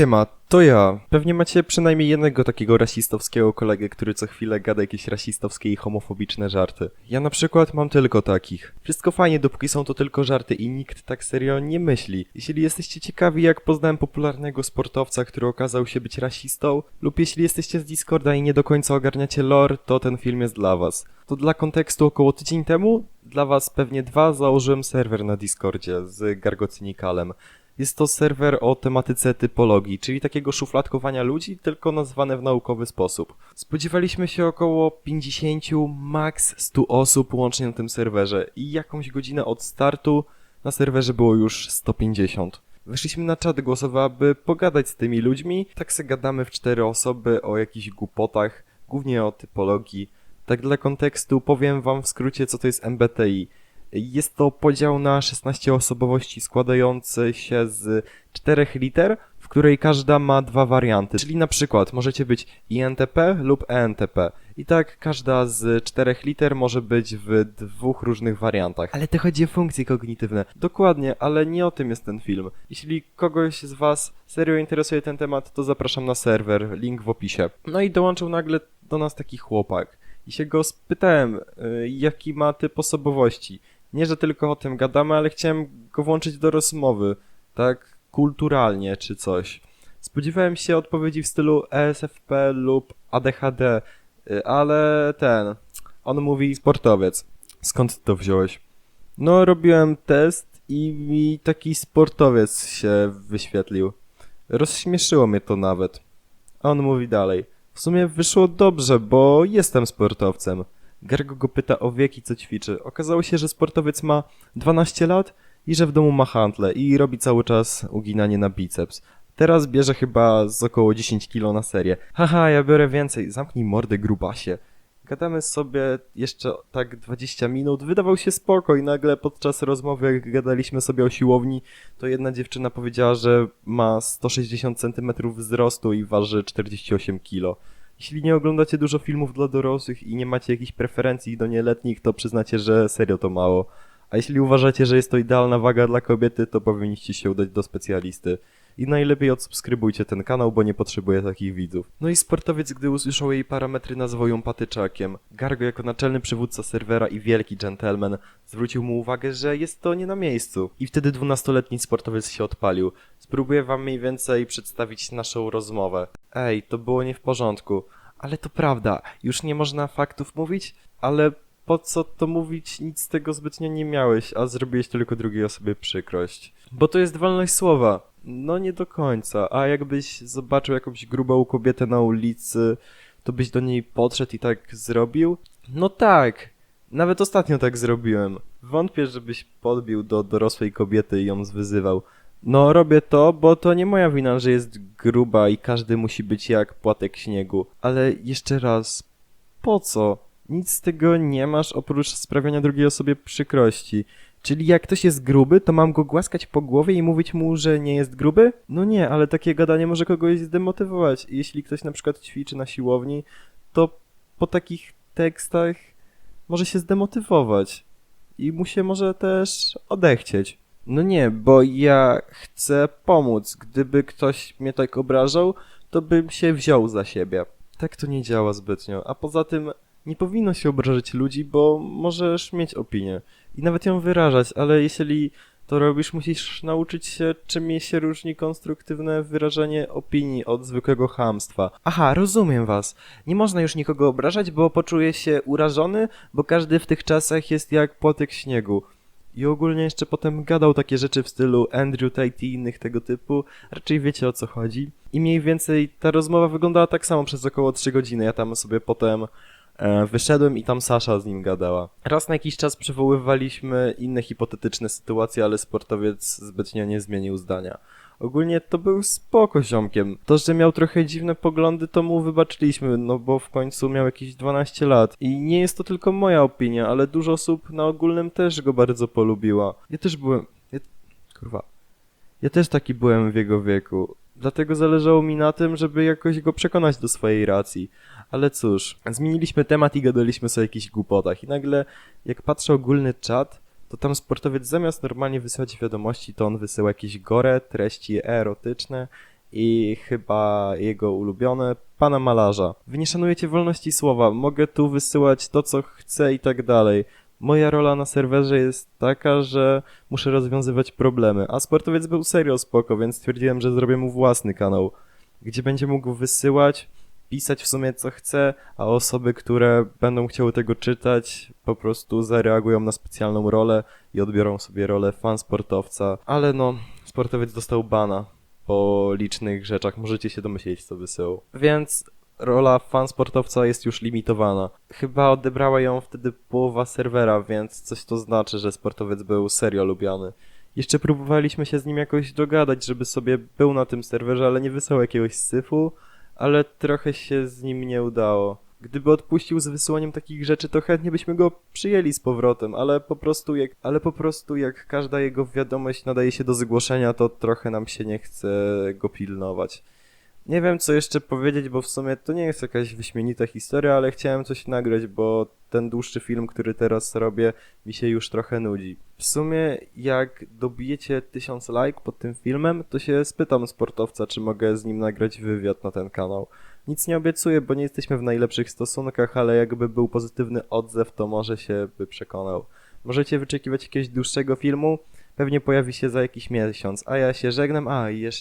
siema, to ja. Pewnie macie przynajmniej jednego takiego rasistowskiego kolegę, który co chwilę gada jakieś rasistowskie i homofobiczne żarty. Ja na przykład mam tylko takich. Wszystko fajnie, dopóki są to tylko żarty i nikt tak serio nie myśli. Jeśli jesteście ciekawi, jak poznałem popularnego sportowca, który okazał się być rasistą, lub jeśli jesteście z Discorda i nie do końca ogarniacie lore, to ten film jest dla was. To dla kontekstu około tydzień temu, dla was pewnie dwa, założyłem serwer na Discordzie z Gargocynikalem. Jest to serwer o tematyce typologii, czyli takiego szufladkowania ludzi, tylko nazwane w naukowy sposób. Spodziewaliśmy się około 50, max 100 osób łącznie na tym serwerze i jakąś godzinę od startu na serwerze było już 150. Weszliśmy na czat głosowy, aby pogadać z tymi ludźmi. Tak se gadamy w cztery osoby o jakichś głupotach, głównie o typologii. Tak dla kontekstu powiem wam w skrócie, co to jest MBTI. Jest to podział na 16 osobowości składający się z czterech liter, w której każda ma dwa warianty. Czyli na przykład możecie być INTP lub ENTP. I tak każda z czterech liter może być w dwóch różnych wariantach. Ale to chodzi o funkcje kognitywne. Dokładnie, ale nie o tym jest ten film. Jeśli kogoś z was serio interesuje ten temat, to zapraszam na serwer, link w opisie. No i dołączył nagle do nas taki chłopak. I się go spytałem, y, jaki ma typ osobowości. Nie, że tylko o tym gadamy, ale chciałem go włączyć do rozmowy, tak kulturalnie czy coś. Spodziewałem się odpowiedzi w stylu ESFP lub ADHD, y, ale ten, on mówi sportowiec. Skąd to wziąłeś? No, robiłem test i mi taki sportowiec się wyświetlił. Rozśmieszyło mnie to nawet. A on mówi dalej. W sumie wyszło dobrze, bo jestem sportowcem. Gargo go pyta o wiek i co ćwiczy. Okazało się, że sportowiec ma 12 lat i że w domu ma handle i robi cały czas uginanie na biceps. Teraz bierze chyba z około 10 kilo na serię. Haha, ja biorę więcej. Zamknij mordę, grubasie. Gadamy sobie jeszcze tak 20 minut. Wydawał się spoko i nagle podczas rozmowy, jak gadaliśmy sobie o siłowni, to jedna dziewczyna powiedziała, że ma 160 cm wzrostu i waży 48 kg. Jeśli nie oglądacie dużo filmów dla dorosłych i nie macie jakichś preferencji do nieletnich, to przyznacie, że serio to mało. A jeśli uważacie, że jest to idealna waga dla kobiety, to powinniście się udać do specjalisty. I najlepiej odsubskrybujcie ten kanał, bo nie potrzebuję takich widzów. No i sportowiec, gdy usłyszał jej parametry, nazwał ją patyczakiem. Gargo jako naczelny przywódca serwera i wielki gentleman zwrócił mu uwagę, że jest to nie na miejscu. I wtedy dwunastoletni sportowiec się odpalił. Spróbuję wam mniej więcej przedstawić naszą rozmowę. Ej, to było nie w porządku. Ale to prawda, już nie można faktów mówić, ale po co to mówić, nic z tego zbytnio nie miałeś, a zrobiłeś tylko drugiej osobie przykrość. Bo to jest wolność słowa. No nie do końca, a jakbyś zobaczył jakąś grubą kobietę na ulicy, to byś do niej podszedł i tak zrobił? No tak, nawet ostatnio tak zrobiłem. Wątpię, żebyś podbił do dorosłej kobiety i ją zwyzywał. No, robię to, bo to nie moja wina, że jest gruba i każdy musi być jak płatek śniegu. Ale jeszcze raz, po co? Nic z tego nie masz oprócz sprawiania drugiej osobie przykrości. Czyli jak ktoś jest gruby, to mam go głaskać po głowie i mówić mu, że nie jest gruby? No nie, ale takie gadanie może kogoś zdemotywować. Jeśli ktoś na przykład ćwiczy na siłowni, to po takich tekstach może się zdemotywować. I mu się może też odechcieć. No nie, bo ja chcę pomóc. Gdyby ktoś mnie tak obrażał, to bym się wziął za siebie. Tak to nie działa zbytnio. A poza tym nie powinno się obrażać ludzi, bo możesz mieć opinię i nawet ją wyrażać, ale jeśli to robisz, musisz nauczyć się, czym się różni konstruktywne wyrażanie opinii od zwykłego hamstwa. Aha, rozumiem was. Nie można już nikogo obrażać, bo poczuje się urażony, bo każdy w tych czasach jest jak płotek śniegu. I ogólnie jeszcze potem gadał takie rzeczy w stylu Andrew Tate i innych tego typu. Raczej wiecie o co chodzi. I mniej więcej ta rozmowa wyglądała tak samo przez około 3 godziny. Ja tam sobie potem wyszedłem i tam Sasza z nim gadała. Raz na jakiś czas przywoływaliśmy inne hipotetyczne sytuacje, ale sportowiec zbytnio nie zmienił zdania. Ogólnie to był spoko ziomkiem. To, że miał trochę dziwne poglądy, to mu wybaczyliśmy, no bo w końcu miał jakieś 12 lat. I nie jest to tylko moja opinia, ale dużo osób na ogólnym też go bardzo polubiła. Ja też byłem... Ja... Kurwa. Ja też taki byłem w jego wieku. Dlatego zależało mi na tym, żeby jakoś go przekonać do swojej racji. Ale cóż, zmieniliśmy temat i gadaliśmy sobie o jakichś głupotach. I nagle, jak patrzę ogólny czat, to tam sportowiec zamiast normalnie wysyłać wiadomości, to on wysyła jakieś gore, treści erotyczne i chyba jego ulubione, pana malarza. Wy nie szanujecie wolności słowa, mogę tu wysyłać to, co chcę i tak dalej. Moja rola na serwerze jest taka, że muszę rozwiązywać problemy, a sportowiec był serio spoko, więc stwierdziłem, że zrobię mu własny kanał, gdzie będzie mógł wysyłać, pisać w sumie co chce, a osoby, które będą chciały tego czytać, po prostu zareagują na specjalną rolę i odbiorą sobie rolę fan sportowca. Ale no, sportowiec dostał bana po licznych rzeczach, możecie się domyśleć, co wysyłał. Więc rola fan sportowca jest już limitowana. Chyba odebrała ją wtedy połowa serwera, więc coś to znaczy, że sportowiec był serio lubiany. Jeszcze próbowaliśmy się z nim jakoś dogadać, żeby sobie był na tym serwerze, ale nie wysłał jakiegoś syfu, ale trochę się z nim nie udało. Gdyby odpuścił z wysyłaniem takich rzeczy, to chętnie byśmy go przyjęli z powrotem, ale po prostu jak, ale po prostu jak każda jego wiadomość nadaje się do zgłoszenia, to trochę nam się nie chce go pilnować. Nie wiem co jeszcze powiedzieć, bo w sumie to nie jest jakaś wyśmienita historia, ale chciałem coś nagrać, bo ten dłuższy film, który teraz robię, mi się już trochę nudzi. W sumie jak dobijecie tysiąc like pod tym filmem, to się spytam sportowca, czy mogę z nim nagrać wywiad na ten kanał. Nic nie obiecuję, bo nie jesteśmy w najlepszych stosunkach, ale jakby był pozytywny odzew, to może się by przekonał. Możecie wyczekiwać jakiegoś dłuższego filmu, pewnie pojawi się za jakiś miesiąc, a ja się żegnam, a i jeszcze